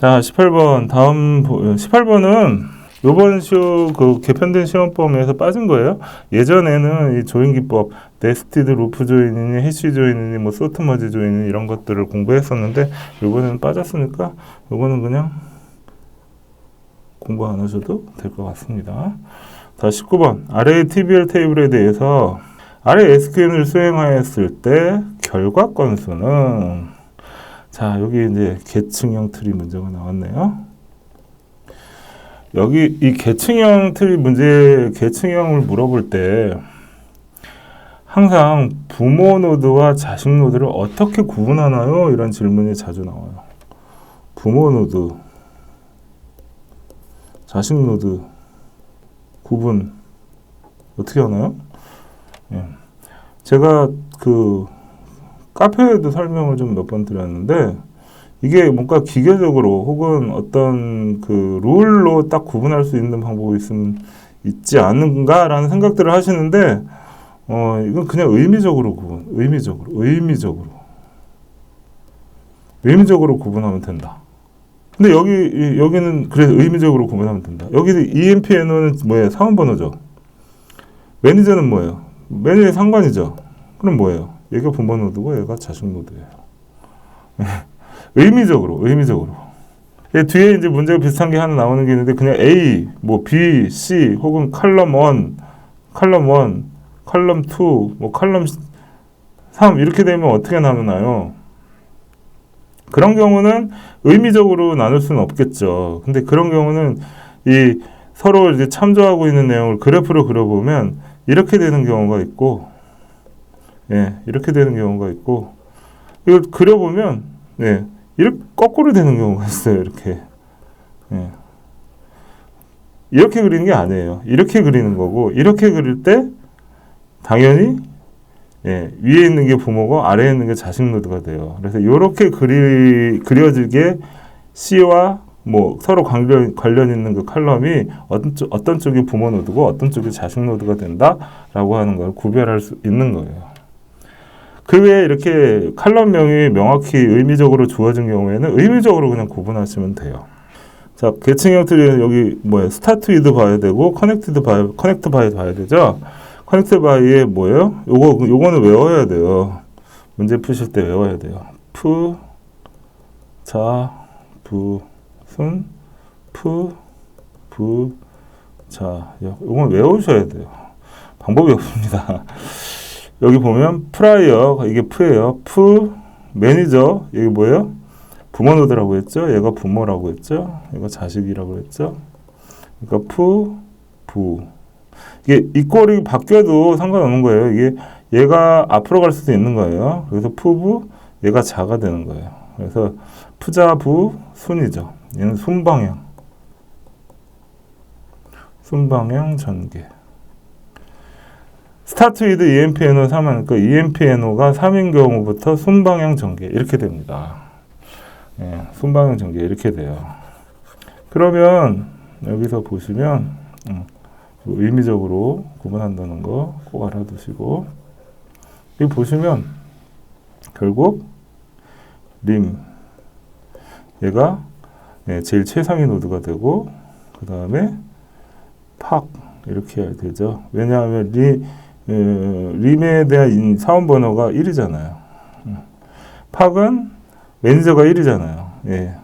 자, 18번 다음 18번은 요번 시험 그 개편된 시험 범위에서 빠진 거예요. 예전에는 이 조인 기법, 네스티드 루프 조인이니 해시 조인이니 뭐 소트 머지 조인이니 이런 것들을 공부했었는데 요번에는 빠졌으니까 요거는 그냥 공부 안 하셔도 될 것 같습니다. 자, 19번 아래의 TBL 테이블에 대해서 아래 SQL을 수행하였을 때 결과 건수는 자 여기 이제 계층형 트리 문제가 나왔네요. 여기 이 계층형 트리 문제 계층형을 물어볼 때 항상 부모 노드와 자식 노드를 어떻게 구분하나요? 이런 질문이 자주 나와요. 부모 노드, 자식 노드 구분 어떻게 하나요? 예. 제가 그 카페에도 설명을 좀 몇 번 드렸는데 이게 뭔가 기계적으로 혹은 어떤 그 룰로 딱 구분할 수 있는 방법이 있음 있지 않은가라는 생각들을 하시는데 어 이건 그냥 의미적으로 구분, 의미적으로, 의미적으로, 의미적으로 구분하면 된다. 근데 여기 이- 여기는 그래서 의미적으로 구분하면 된다. 여기 EMPNO는 뭐예요? 사원 번호죠. 매니저는 뭐예요? 매니저의 상관이죠. 그럼 뭐예요? 얘가 부모 노드고 얘가 자식 노드예요. 의미적으로, 의미적으로. 이 뒤에 이제 문제가 비슷한 게 하나 나오는 게 있는데 그냥 A, 뭐 B, C 혹은 칼럼 1, 칼럼 1, 칼럼 2, 뭐 칼럼 3 이렇게 되면 어떻게 나누나요? 그런 경우는 의미적으로 나눌 수는 없겠죠. 근데 그런 경우는 이 서로 이제 참조하고 있는 내용을 그래프로 그려보면 이렇게 되는 경우가 있고, 예, 이렇게 되는 경우가 있고, 이걸 그려보면, 예, 이렇게 거꾸로 되는 경우가 있어요. 이렇게, 예. 이렇게 그리는 게 아니에요. 이렇게 그리는 거고, 이렇게 그릴 때 당연히 예, 위에 있는 게 부모고 아래에 있는 게 자식 노드가 돼요. 그래서 이렇게 그리 그려지게 C와 뭐 서로 관련 관련 있는 그 칼럼이 어떤 쪽 어떤 쪽이 부모 노드고 어떤 쪽이 자식 노드가 된다라고 하는 걸 구별할 수 있는 거예요. 그 외에 이렇게 칼럼명이 명확히 의미적으로 주어진 경우에는 의미적으로 그냥 구분하시면 돼요. 자, 계층형 트리는 여기 뭐예요? 스타트 위드 봐야 되고 커넥티드 봐야 커넥트 바이 봐야 되죠. 커넥트 바이에 뭐예요? 요거 요거는 외워야 돼요. 문제 푸실 때 외워야 돼요. 푸, 자, 부, 순, 푸, 부, 자, 요- 요건 외우셔야 돼요. 방법이 없습니다. 여기 보면 프라이어 이게 푸예요. 푸 매니저 여기 뭐예요? 부모 노드라고 했죠. 얘가 부모라고 했죠. 얘가 자식이라고 했죠. 그러니까 푸, 부. 이게 이꼴이 바뀌어도 상관없는 거예요. 이게 얘가 앞으로 갈 수도 있는 거예요. 그래서 푸부 얘가 자가 되는 거예요. 그래서 푸자부 순이죠. 얘는 순방향. 순방향 전개. 스타트 위드 EMPNO 3하니까 그 EMPNO가 3인 경우부터 순방향 전개 이렇게 됩니다. 예, 순방향 전개 이렇게 돼요. 그러면 여기서 보시면 음, 의미적으로 구분한다는 거 꼭 알아두시고 여기 보시면 결국 림 얘가 예, 제일 최상위 노드가 되고 그 다음에 팍 이렇게 해야 되죠. 왜냐하면 리, 에, 림에 대한 인- 사원 번호가 1이잖아요. 팍은 매니저가 1이잖아요. 예.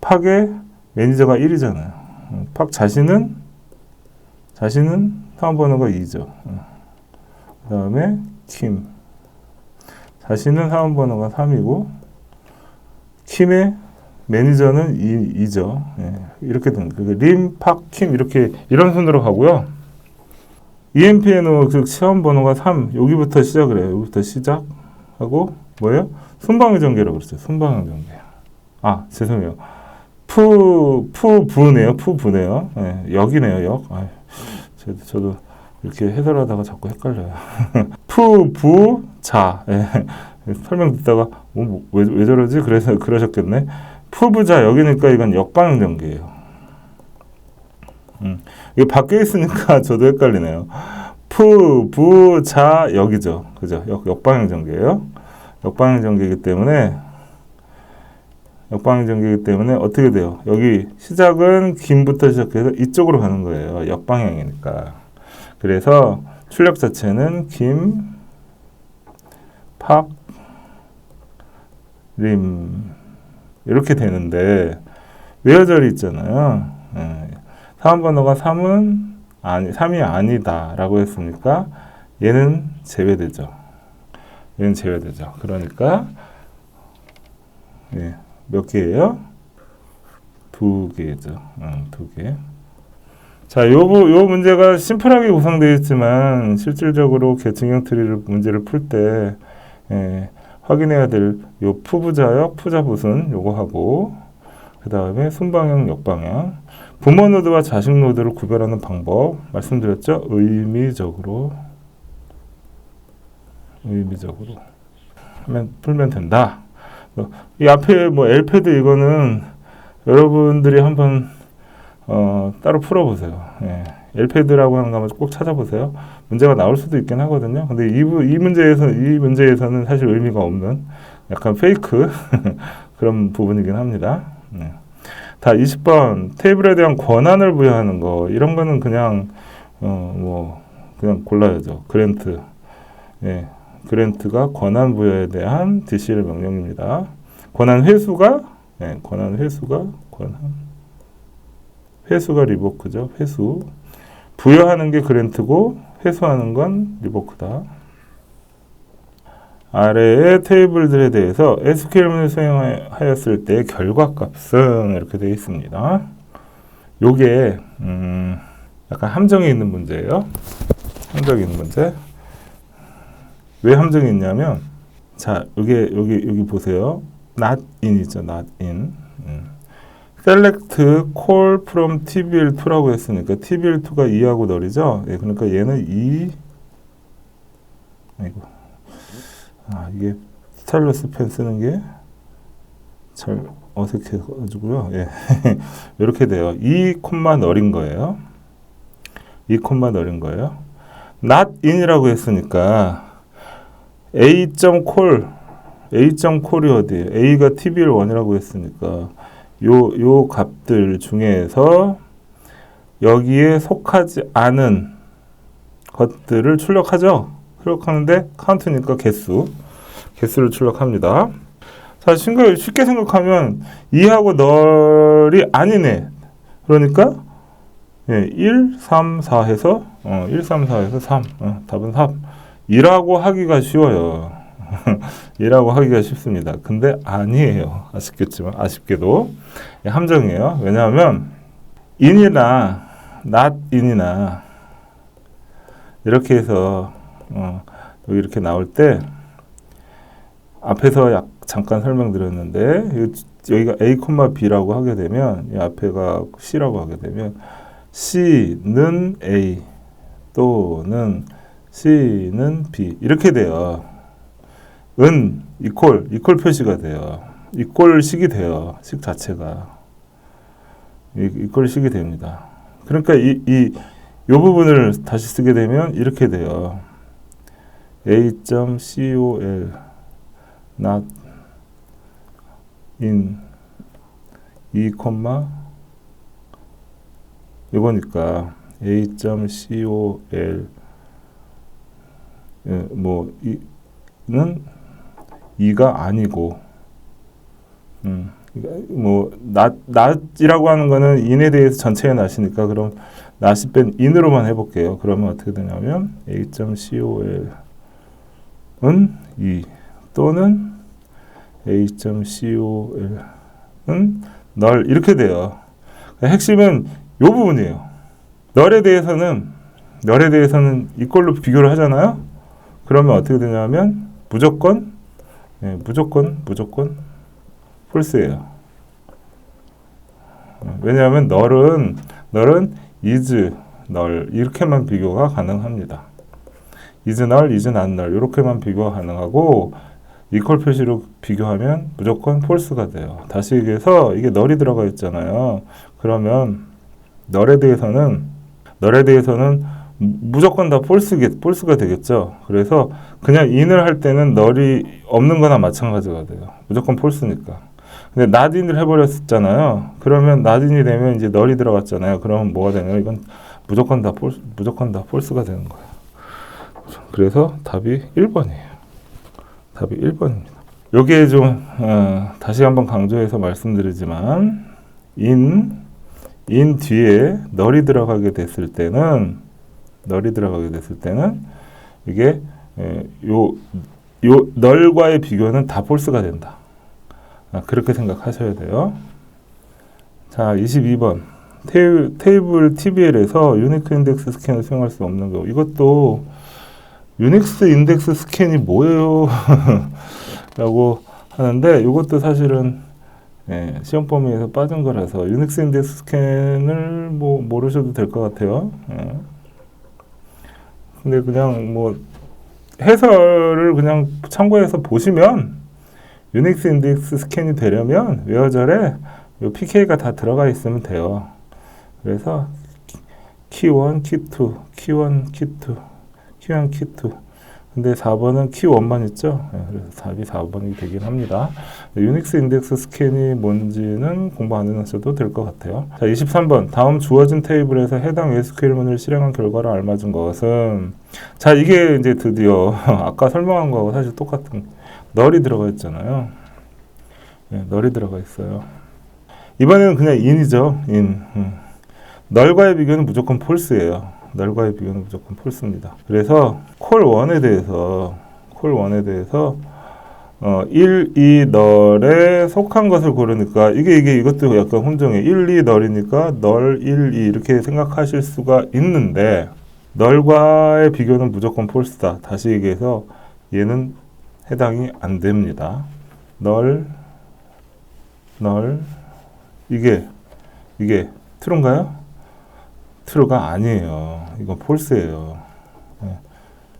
팍의 매니저가 1이잖아요. 팍 자신은 자신은 사원 번호가 2죠. 그 다음에 킴. 자신은 사원 번호가 3이고 킴의 매니저는 2, 2죠. 예, 이렇게 된그 림, 팍, 킴 이렇게 이런 순으로 가고요. EMPNO 그 시험 번호가 3 여기부터 시작을 해요. 여기부터 시작하고 뭐예요? 순방의 전개라고 그랬어요. 순방의 전개. 아 죄송해요. 푸, 푸, 부네요. 푸, 부네요. 예, 역이네요. 역. 아, 저도, 저도 이렇게 해설하다가 자꾸 헷갈려요. 푸, 부, 자. 예. 설명 듣다가 어, 뭐, 왜, 왜 저러지? 그래서 그러셨겠네. 푸부자 여기니까 이건 역방향 전개예요. 음. 이게 밖에 있으니까 저도 헷갈리네요. 푸, 부, 자 여기죠. 그죠? 역, 역방향 전개예요. 역방향 전개이기 때문에 역방향 전개이기 때문에 어떻게 돼요? 여기 시작은 김부터 시작해서 이쪽으로 가는 거예요. 역방향이니까. 그래서 출력 자체는 김, 팍, 림 이렇게 되는데 외어절이 있잖아요. 예. 사원 번호가 3은 아니 3이 아니다라고 했으니까 얘는 제외되죠. 얘는 제외되죠. 그러니까 예. 몇 개예요? 두 개죠. 음, 두 개. 자, 요, 부- 요 문제가 심플하게 구성되어 있지만 실질적으로 계층형 트리를 문제를 풀때 예, 확인해야 될 요 푸부자역, 푸자부순 요거 하고 그 다음에 순방향, 역방향 부모 노드와 자식 노드를 구별하는 방법 말씀드렸죠? 의미적으로 의미적으로 하면 풀면 된다. 어, 이 앞에 뭐 엘패드 이거는 여러분들이 한번 어, 따로 풀어보세요. 예. 엘패드라고 하는 거 한번 꼭 찾아보세요. 문제가 나올 수도 있긴 하거든요. 근데 이, 부- 이 문제에서 이 문제에서는 사실 의미가 없는 약간 페이크 그런 부분이긴 합니다. 네. 다 20번 테이블에 대한 권한을 부여하는 거 이런 거는 그냥 어 뭐 그냥 골라야죠. 그랜트. 예. 그랜트가 권한 부여에 대한 DCL 명령입니다. 권한 회수가 예, 권한 회수가 권한 회수가 리보크죠. 회수. 부여하는 게 그랜트고 회수하는 건 리보크다. 아래의 테이블들에 대해서 SQL문을 수행하였을 때 결과값은 이렇게 되어 있습니다. 요게 음, 약간 함정이 있는 문제예요. 함정이 있는 문제. 왜 함정이 있냐면 자 여기 여기 여기 보세요. not in이죠. not in. 음. select call from tbl2라고 했으니까 tbl2가 2하고 널이죠. 예, 그러니까 얘는 2 아이고 아 이게 스타일러스 펜 쓰는 게 잘 어색해가지고요. 예, 이렇게 돼요. 2 콤마 널인 거예요. 2 콤마 널인 거예요. not in이라고 했으니까 a 콜 a 콜이 어디예요? a가 tbl1이라고 했으니까 요, 요 값들 중에서 여기에 속하지 않은 것들을 출력하죠. 출력하는데 카운트니까 개수. 개수를 출력합니다. 자, 신가 쉽게 생각하면 2하고 널이 아니네. 그러니까 예, 1, 3, 4 해서 어, 1, 3, 4 해서 3. 어, 답은 3. 2라고 하기가 쉬워요. 2라고 하기가 쉽습니다. 근데 아니에요. 아쉽겠지만 아쉽게도 예, 함정이에요. 왜냐하면 in이나 not in이나 이렇게 해서 어, 이렇게 나올 때 앞에서 약 잠깐 설명드렸는데 요- 여기가 a, b라고 하게 되면 이 앞에가 c라고 하게 되면 c는 a 또는 c는 b 이렇게 돼요. 은 이퀄 이퀄 표시가 돼요. 이퀄식이 돼요. 식 자체가 이, 이퀄식이 됩니다. 그러니까 이, 이, 요 부분을 다시 쓰게 되면 이렇게 돼요. a.col not in 2, 이거니까 a.col 예, 뭐 이는 2가 아니고 음, 뭐 낫, 낫이라고 하는 거는 인에 대해서 전체의 낫이니까 그럼 낫이 뺀 인으로만 해볼게요. 그러면 어떻게 되냐면 a.col 은2 또는 a.col은 널 이렇게 돼요. 핵심은 요 부분이에요. 널에 대해서는 널에 대해서는 이걸로 비교를 하잖아요. 그러면 어떻게 되냐면 무조건 예, 무조건 무조건 폴스예요. 어, 왜냐하면 널은 널은 is 널 이렇게만 비교가 가능합니다. Is 널, is not 널 이렇게만 비교가 가능하고 이퀄 표시로 비교하면 무조건 폴스가 돼요. 다시 얘기해서 이게 널이 들어가 있잖아요. 그러면 널에 대해서는 널에 대해서는 무조건 다 폴스게 폴스가 되겠죠. 그래서 그냥 인을 할 때는 널이 없는 거나 마찬가지가 돼요. 무조건 폴스니까. 근데 나딘을 해버렸잖아요. 그러면 나딘이 되면 이제 널이 들어갔잖아요. 그러면 뭐가 되나요? 이건 무조건 다 폴, 무조건 다 폴스가 되는 거예요. 그래서 답이 1번이에요. 답이 1번입니다. 여기에 좀 어, 다시 한번 강조해서 말씀드리지만 인, 인 뒤에 널이 들어가게 됐을 때는 널이 들어가게 됐을 때는 이게 에, 요, 요 널과의 비교는 다 폴스가 된다. 아, 그렇게 생각하셔야 돼요. 자, 22번. 테이, 테이블 TBL에서 유니크 인덱스 스캔을 수행할 수 없는 거. 이것도 유닉스 인덱스 스캔이 뭐예요? 라고 하는데 이것도 사실은 예, 시험 범위에서 빠진 거라서 유닉스 인덱스 스캔을 뭐 모르셔도 될 것 같아요. 예. 근데 그냥 뭐 해설을 그냥 참고해서 보시면 유닉스 인덱스 스캔이 되려면 웨어절에 요 PK가 다 들어가 있으면 돼요. 그래서 키1, 키2, 키1, 키2, 키1, 키2 근데 4번은 키1만 있죠. 네, 그래서 답이 4번이 되긴 합니다. 유닉스 인덱스 스캔이 뭔지는 공부 안 해놓으셔도 될 것 같아요. 자, 23번. 다음 주어진 테이블에서 해당 SQL문을 실행한 결과를 알맞은 것은 자, 이게 이제 드디어 아까 설명한 거하고 사실 똑같은 널이 들어가 있잖아요. 네, 널이 들어가 있어요. 이번에는 그냥 인이죠. 인. 음. 널과의 비교는 무조건 폴스예요. 널과의 비교는 무조건 폴스입니다. 그래서 콜 1에 대해서 콜 1에 대해서 어, 1, 2 널에 속한 것을 고르니까 이게 이게 이것도 약간 혼정해. 1, 2 널이니까 널 1, 2 이렇게 생각하실 수가 있는데 널과의 비교는 무조건 폴스다. 다시 얘기해서 얘는 해당이 안 됩니다. 널, 널, 이게, 이게 트루인가요? 트루가 아니에요. 이건 폴스예요. 네.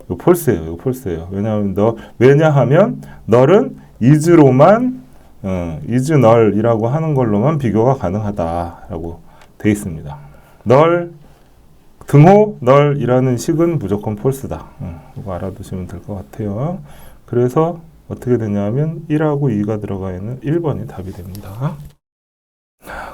이거 폴스예요. 이거 폴스예요. 왜냐하면 너 왜냐하면 널은 이즈로만 어, 이즈 널이라고 하는 걸로만 비교가 가능하다라고 돼 있습니다. 널 등호 널이라는 식은 무조건 폴스다. 어, 이거 알아두시면 될 것 같아요. 그래서 어떻게 되냐면 1하고 2가 들어가 있는 1번이 답이 됩니다.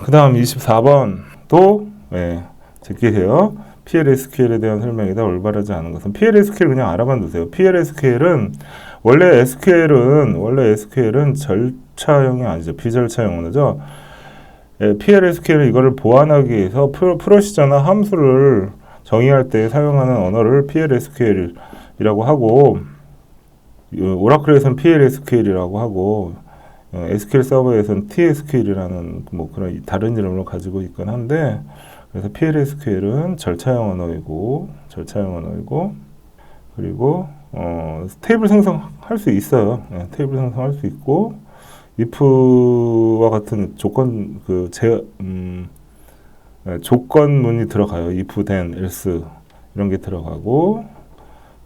그 다음 24번 또 예, 제끼세요. PLSQL에 대한 설명이다. 올바르지 않은 것은 PLSQL 그냥 알아만 두세요. PLSQL은 원래 SQL은 원래 SQL은 절차형이 아니죠. 비절차형 언어죠. 예, PLSQL은 이거를 보완하기 위해서 프로, 프로시저나 함수를 정의할 때 사용하는 언어를 PLSQL이라고 하고 오라클에서는 PLSQL이라고 하고 어, SQL 서버에서는 TSQL이라는 뭐 그런 다른 이름을 가지고 있긴 한데 그래서 PLSQL은 절차형 언어이고 절차형 언어이고 그리고 어, 테이블 생성할 수 있어요. 네, 테이블 생성할 수 있고 if와 같은 조건 그제 음, 네, 조건문이 들어가요. if, then, else 이런 게 들어가고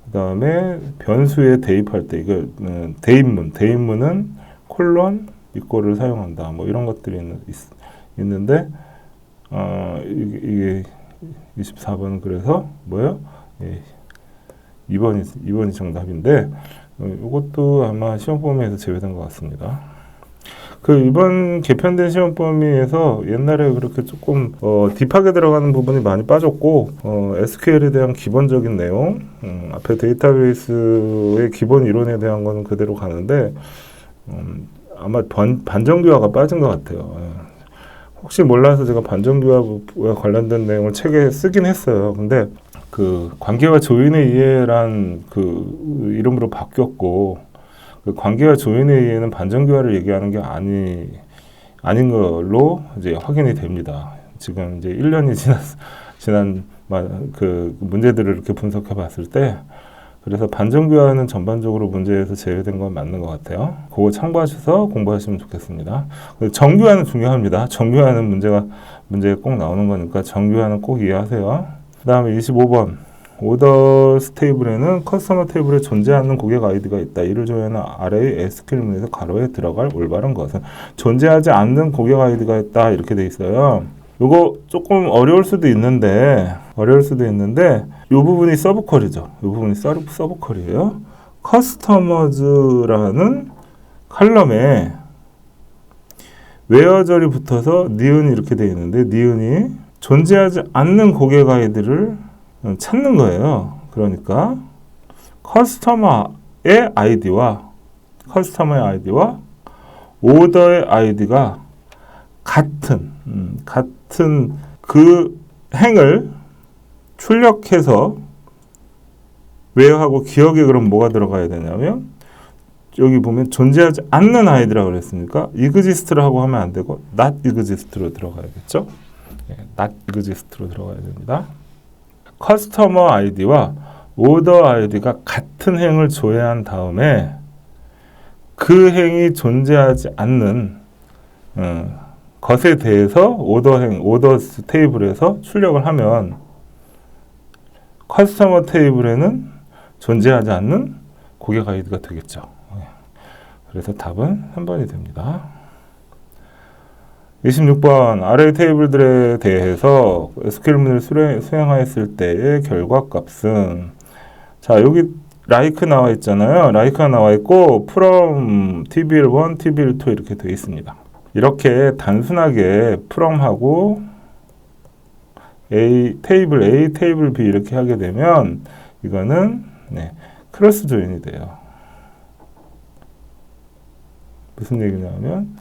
그 다음에 변수에 대입할 때 이거 음, 대입문 대입문은 콜론 이꼴을 사용한다. 뭐 이런 것들이 있, 있, 있는데 어, 이게, 이게 24번은 그래서 뭐예요? 예, 2번이 2번이 정답인데 어, 이것도 아마 시험 범위에서 제외된 것 같습니다. 그 이번 개편된 시험 범위에서 옛날에 그렇게 조금 어, 딥하게 들어가는 부분이 많이 빠졌고 어, SQL에 대한 기본적인 내용, 음, 앞에 데이터베이스의 기본 이론에 대한 거는 그대로 가는데 음, 아마 반, 반정교화가 빠진 것 같아요. 예. 혹시 몰라서 제가 반정교합과 관련된 내용을 책에 쓰긴 했어요. 근데 그 관계와 조인의 이해란 그 이름으로 바뀌었고 그 관계와 조인의 이해는 반정교화를 얘기하는 게 아니 아닌 걸로 이제 확인이 됩니다. 지금 이제 1년이 지났 지난 그 문제들을 이렇게 분석해 봤을 때 그래서 반정교화는 전반적으로 문제에서 제외된 건 맞는 것 같아요. 그거 참고하셔서 공부하시면 좋겠습니다. 정교화는 중요합니다. 정교화는 문제가 문제에 꼭 나오는 거니까 정교화는 꼭 이해하세요. 그 다음에 25번 오더스 테이블에는 커스터머 테이블에 존재하는 고객 아이디가 있다. 이를 조회하는 아래의 SQL문에서 가로에 들어갈 올바른 것은 존재하지 않는 고객 아이디가 있다. 이렇게 돼 있어요. 이거 조금 어려울 수도 있는데 어려울 수도 있는데 이 부분이 서브컬이죠. 이 부분이 서브, 서브컬이에요. 커스터머즈라는 칼럼에 외어절이 붙어서 니은이 이렇게 되어 있는데 니은이 존재하지 않는 고객 아이디를 찾는 거예요. 그러니까 커스터머의 아이디와 커스터머의 아이디와 오더의 아이디가 같은 음, 같은 그 행을 출력해서 외어하고 기억에 그럼 뭐가 들어가야 되냐면 여기 보면 존재하지 않는 아이디라고 그랬으니까 exist라고 하면 안 되고 not exist로 들어가야겠죠? 예, not exist로 들어가야 됩니다. 커스터머 아이디와 오더 아이디가 같은 행을 조회한 다음에 그 행이 존재하지 않는 어, 것에 대해서 오더 행, 오더 테이블에서 출력을 하면 커스터머 테이블에는 존재하지 않는 고객 아이디가 되겠죠. 예. 그래서 답은 3번이 됩니다. 26번 아래 테이블들에 대해서 SQL문을 수행, 수행하였을 때의 결과값은 자 여기 라이크 나와 있잖아요. 라이크가 나와 있고 from tbl1, tbl2 이렇게 되어 있습니다. 이렇게 단순하게 from하고 A 테이블 A 테이블 B 이렇게 하게 되면 이거는 네, 크로스 조인이 돼요. 무슨 얘기냐면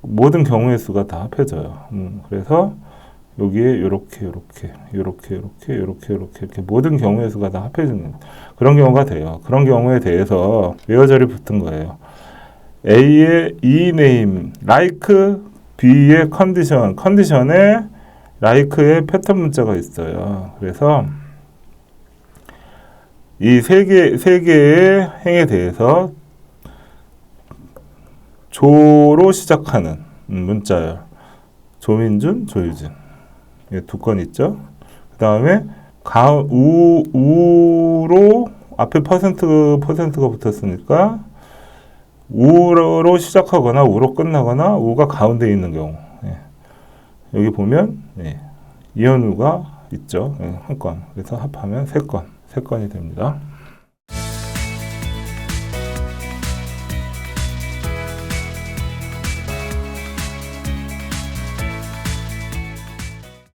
모든 경우의 수가 다 합해져요. 음, 그래서 여기에 이렇게 이렇게 이렇게 이렇게 이렇게 이렇게 이렇게 모든 경우의 수가 다 합해지는 그런 경우가 돼요. 그런 경우에 대해서 외어절이 붙은 거예요. A의 E name, like B의 컨디션, 컨디션에 like의 패턴 문자가 있어요. 그래서 이 세 개, 세 개의 행에 대해서 조로 시작하는 문자열. 조민준, 조유진. 두 건 있죠. 그 다음에 가, 우, 우로 앞에 퍼센트, 퍼센트가 붙었으니까 우로 시작하거나 우로 끝나거나 우가 가운데 있는 경우. 예. 여기 보면 예. 이현우가 있죠. 예, 한 건. 그래서 합하면 세 건. 세 건이 됩니다.